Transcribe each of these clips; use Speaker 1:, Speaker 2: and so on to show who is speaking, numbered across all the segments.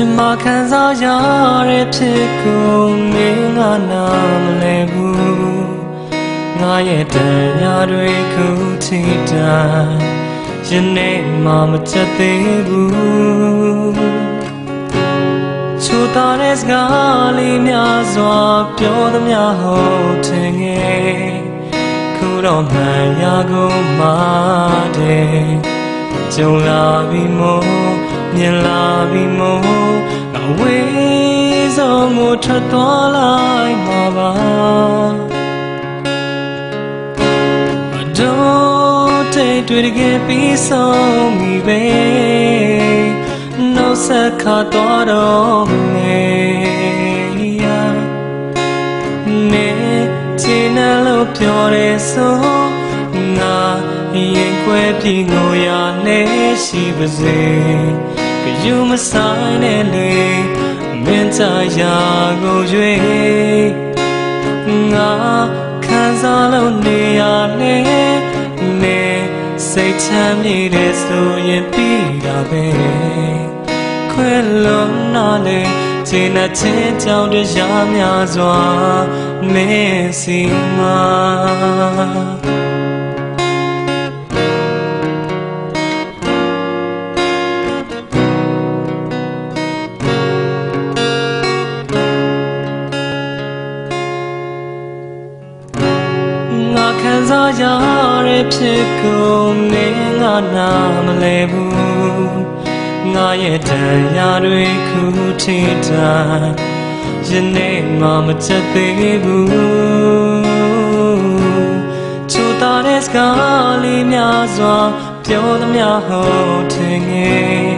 Speaker 1: ရှင်မခံစားရတဲ့ဖြစ်ကိုမင်းကနာမလဲဘူးငါရဲ့တရားတွေခုထိတိုင်းယနေ့မှမချက်သေးဘူးချိုတာတဲ့စကားလေးများစွာပြောသမျှဟုတ်ထင်ငယ်ခုတော့မှန်ရကုန်မှတဲ့ကြုံလာပြီမို့မြင်လာပြီမို့ အဝေးဆုံးကိုထွက်သွားလိုက်မှာပါအတော့တိတ်တွေ့ခဲ့ပြီးဆုံးပြီပဲနှုတ်ဆက်ခါသွားတော့မယ်နေချင်တယ်လို့ပြောတယ်ဆိုငါရင်ခွဲပြီးငိုရနေရှိပါစေ ကယူမဆိုင်နဲ့လေမင်းချရာကိုရွေငါခံစားလို့နေရနေနေစိတ်ချမ်းမြေတဲ့ဆိုရင်ပြီးတာပဲခွဲလုံးနာလေခြေနဲ့ချင်းကြောင့်တရားများစွာမင်းစီမှာ ခံစားရတဲ့ဖြစ်ကိုမင်းကနာမလဲဘူးငါရဲ့တရားတွေခုထိတိုင်းယနေ့မှမချက်သေးဘူးချိုတာတဲ့စကားလေးများစွာပြောသမျှဟုတ်ထင်ငယ်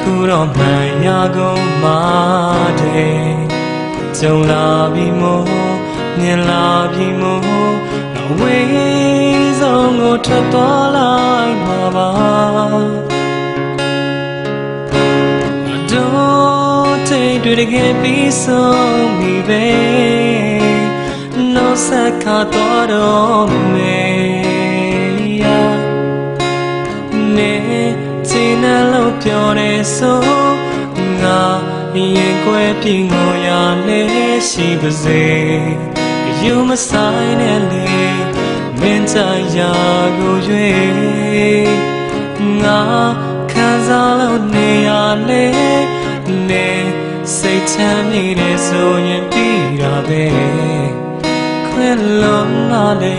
Speaker 1: ခုတော့မှန်ရကုန်မှတဲ့ကြုံလာပြီမို့မြင်လာပြီမို့ အဝေးဆုံးကိုထွက်သွားလိုက်မှာပါအတော့တိတ်တွေ့ခဲ့ပြီးဆုံးပြီပဲနှုတ်ဆက်ခါသွားတော့မယ်နေချင်တယ်လို့ပြောတယ်ဆိုငါရင်ခွဲပြင်းကိုရနေရှိပါစေ ယူမဆိုင်နဲ့လေမင်းတရားကိုရွေငါခံစားလို့နေရလေနေစိတ်ချမ်းမြေတယ်ဆိုရင်ပြီးတာပဲခွဲလုံးလာလေ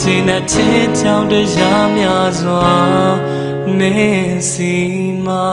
Speaker 1: ခြေနဲ့ချစ်ချောင်းတရားများစွာမင်းစီမှာ